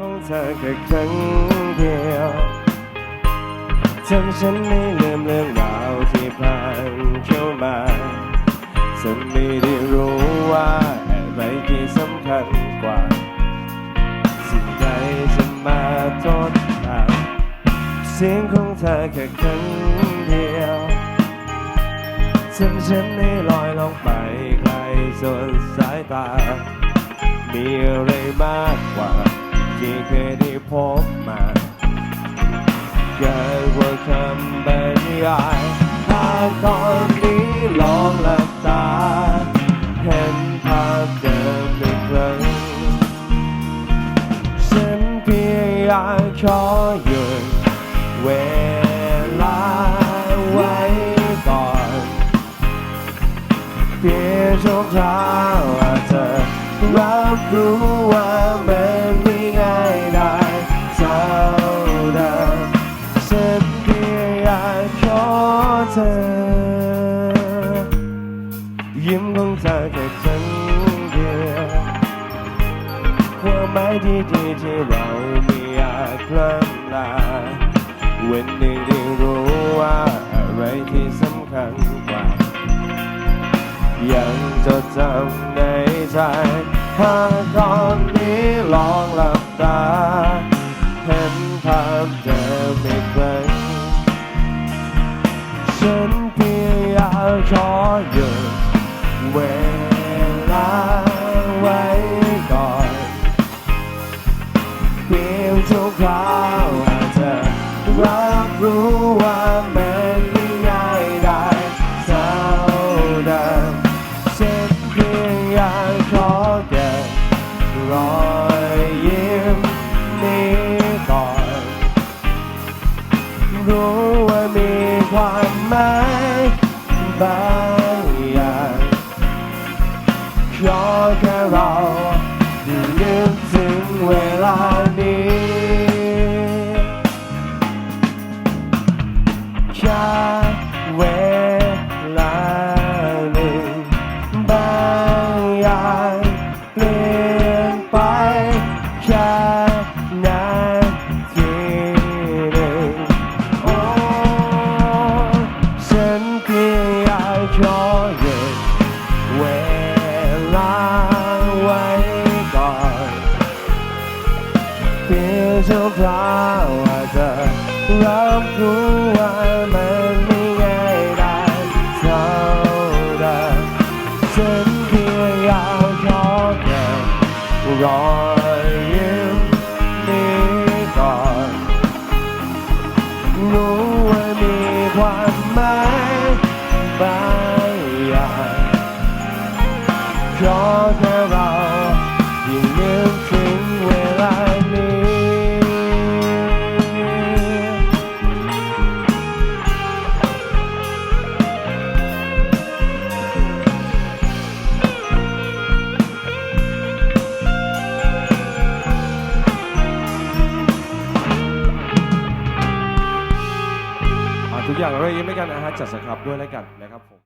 ของเธอแค่ครั้งเดียวทำฉันไม่ลืมเรื่องราวที่ผ่านเข้ามาฉันไม่ได้รู้ว่าอะไรที่สำคัญกว่า สิ่งใดจะมาทดแทนเสียงของเธอแค่ครั้งเดียวทำฉันให้ลอยลงไปไกลสุดสายตา มีอะไรมากกว่า ที่เคยได้พบมาเกินกว่าคำบรรยายหากตอนนี้ลองหลับตา เห็นภาพเดิมอีกครั้งฉันเพียงอยากขอหยุดเวลาไว้ก่อนเพียงชั่วคราวอาจจะรับรู้ว่ามันไม่ ยิ้มของเธอแค่ครั้งเดียวความหมายที่ดีที่เราไม่อากพลาดลาวันหนึ่งได้รู้ว่าอะไรที่สำคัญกว่า ยังจดจำในใจหากตอนนี้ลองหลับตา เห็นภาพเดิมอีกครั้งฉันพียงอยากขอหยุด เวลาไว้ก่อนเพียงชั่วคราวอาจจะรับรู้ว่ามันไม่ง่ายได้เท่าเดิมฉันเพียงอยากขอเก็บรอยยิ้มนี้ก่อนรู้ว่ามีความหมายบางอย่าง ขอแค่เราได้นึกถึงเวลานี้แค่เวลาหนึ่งบางอย่างเปลี่ยนไปแค่นาทีหนึ่งโอ้ฉันเพียงอยากขอหยุดเวลา ไว้ก่อนเพียงชั่วคราวอาจจะรับรู้ว่ามันไม่ง่ายได้เท่าเดิมฉันเพียงอยากขอแค่รอยยิ้มนี้ก่อนรู้ว่ามีความหมายบางอย่าง ขอแค่เรายิ่งนึกถึงเวลานี้ อะทุกอย่างเรายิ้มด้วยกันนะฮะจัดสครับด้วยแล้วกันนะครับผม